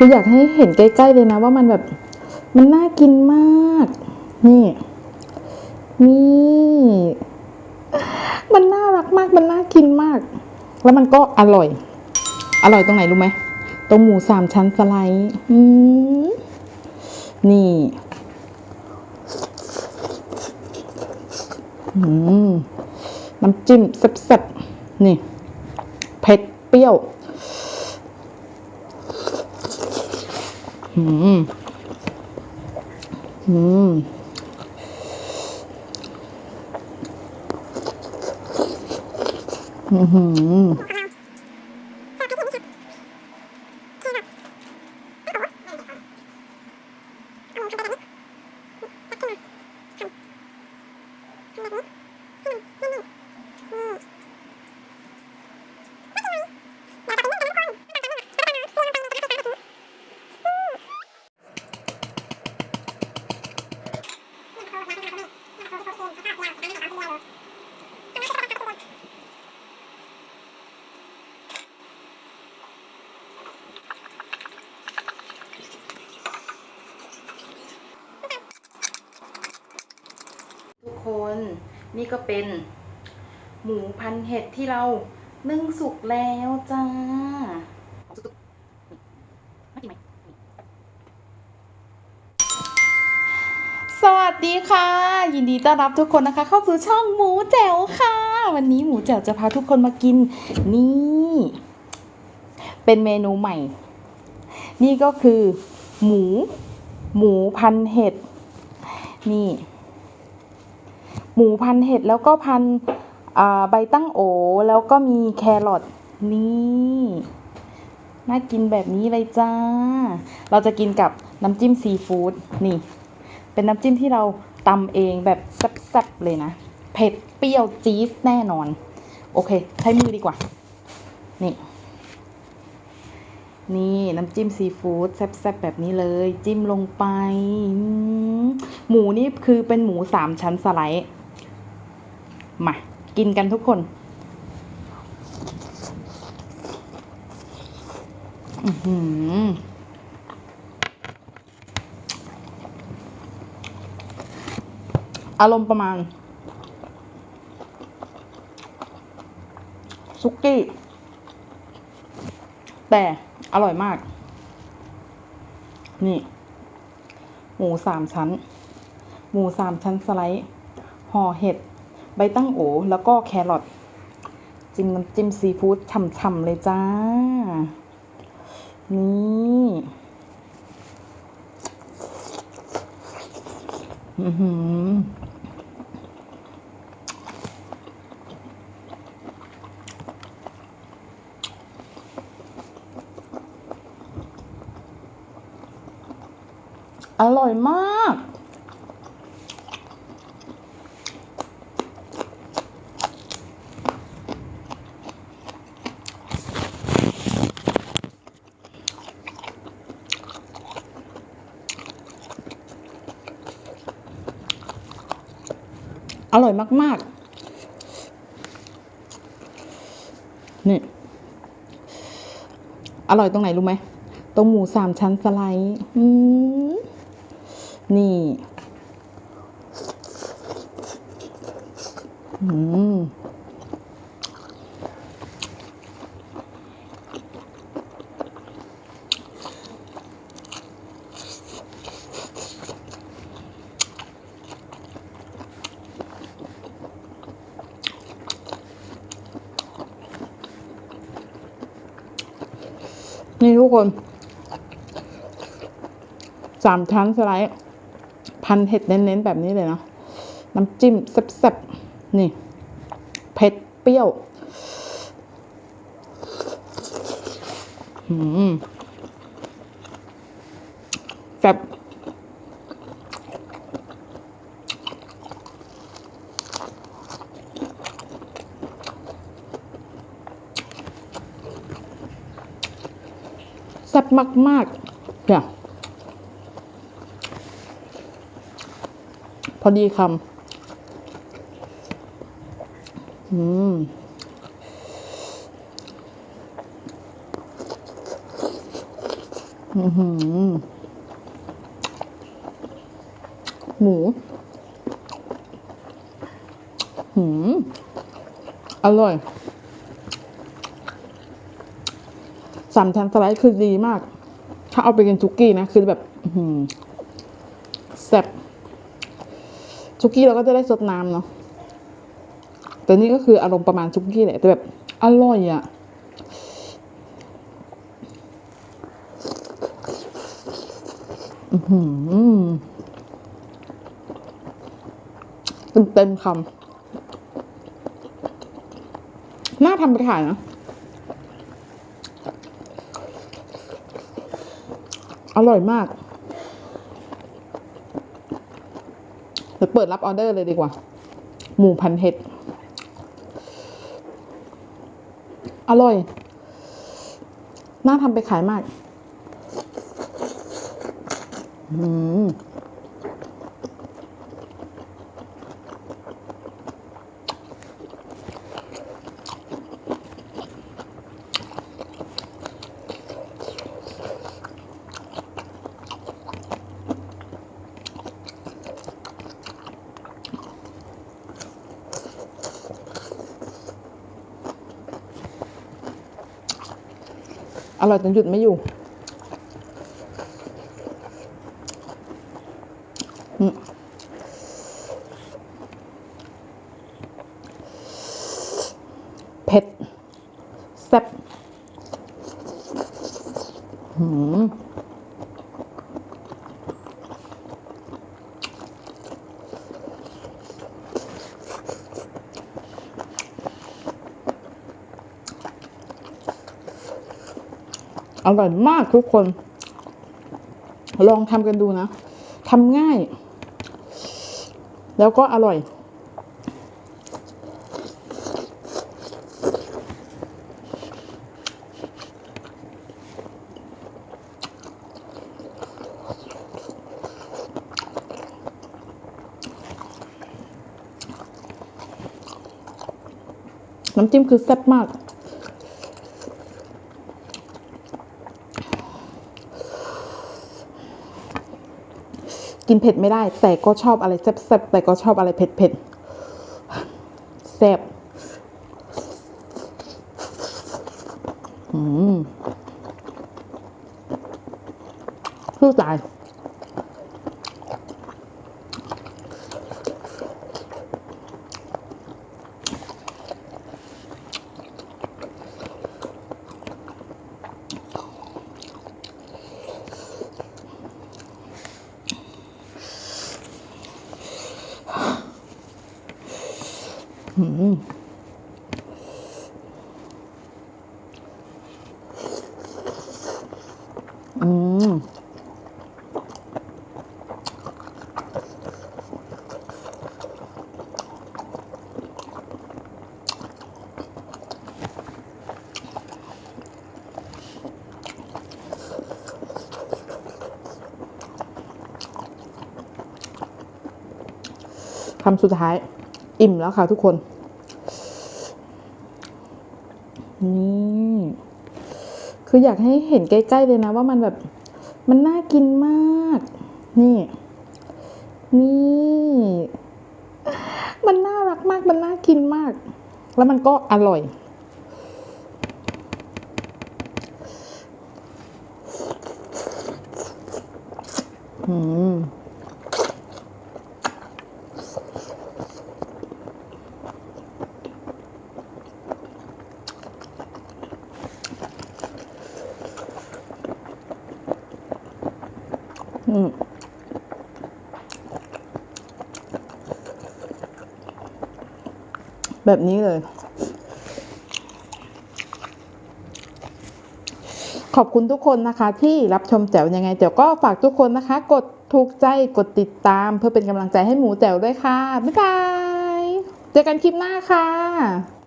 คืออยากให้เห็นใกล้ๆเลยนะว่ามันแบบ มันน่ากินมาก นี่ นี่ มันน่ารักมาก มันน่ากินมาก แล้วมันก็อร่อย อร่อยตรงไหนรู้ไหม ตรงหมูสามชั้นสไลด์อืนี่น้ำจิ้มแซ่บๆนี่ เผ็ดเปรี้ยว อืมอืมอือหือ ทุก คนนี่ก็เป็น หมูพันเห็ดที่เรานึ่งสุกแล้วจ้าสวัสดีค่ะ ยินดีต้อนรับทุกคนนะคะ เข้าสู่ช่องหมูแจ๋วค่ะ วันนี้หมูแจ๋วจะพาทุกคนมากิน นี่ เป็นเมนูใหม่ นี่ก็คือ หมู หมูพันเห็ด นี่ หมูพันเห็ดแล้วก็พันใบตั้งโอแล้วก็มีแครอทนี่น่ากินแบบนี้เลยจ้า เราจะกินกับน้ำจิ้มซีฟู้ดนี่ เป็นน้ำจิ้มที่เราตำเองแบบแซ่บๆเลยนะ เผ็ดเปรี้ยวจี๊ดแน่นอน โอเค ใช้มือดีกว่า นี่ นี่น้ำจิ้มซีฟู้ดแซ่บๆแบบนี้เลย จิ้มลงไป หมูนี่คือเป็นหมูสามชั้นสไลด์ มา กินกันทุกคนอือหืออารมณ์ประมาณ ซุกี้ แต่อร่อยมาก นี่ หมูสามชั้น หมูสามชั้นสไลด์ห่อเห็ด ใบตั้งโอ แล้วก็แครอทจิ้มน้ำจิ้มซีฟู้ดฉ่ำๆเลยจ้า นี่อือหืออร่อยมาก อ ร่อยมาก ๆ นี่ อร่อยตรงไหนรู้ไหม ตรงหมูสามชั้นสไลด์นี่ อืม นี่ทุกคนสามชั้นสไลด์พันเห็ดเน้นๆ แบบนี้เลยนะน้ำจิ้มแซ่บๆ นี่เผ็ดเปรี้ยวหืมแซ่บ มากๆเนี่ยพอดีคำอืมออือหือหมูหืมอร่อย สามชั้นสไลด์คือดีมาก ถ้าเอาไปกินซุกี้นะ คือแบบแซ่บซุกี้เราก็จะได้ซดน้ำเนาะแต่นี่ก็คืออารมณ์ประมาณซุกี้แหละ แต่แบบอร่อยอะ่ะเต็มเต็มคำน่าทำไปขายนะ อร่อยมากเดี๋ยวเปิดรับออเดอร์เลยดีกว่า หมูพันเห็ด อร่อย น่าทำไปขายมาก อืม อร่อยจนหยุดไม่อยู่เผ็ดแซ่บหืม อร่อยมากทุกคน ลองทำกันดูนะทำง่าย แล้วก็อร่อย น้ำจิ้มคือแซ่บมาก กินเผ็ดไม่ได้ แต่ก็ชอบอะไรแซ่บๆแต่ก็ชอบอะไรเผ็ดๆแซ่บอืมสู้ตาย อืมคำสุดท้าย อิ่มแล้วค่ะทุกคน นี่คืออยากให้เห็นใกล้ ๆ เลยนะว่ามันแบบ มันน่ากินมาก นี่ นี่ มันน่ารักมาก มันน่ากินมาก แล้วมันก็อร่อยอืม แบบนี้เลย ขอบคุณทุกคนนะคะที่รับชมแจ๋วยังไงแจ๋วก็ฝากทุกคนนะคะ กดถูกใจกดติดตามเพื่อเป็นกำลังใจให้หมูแจ๋วด้วยค่ะ บ๊ายบาย เจอกันคลิปหน้าค่ะ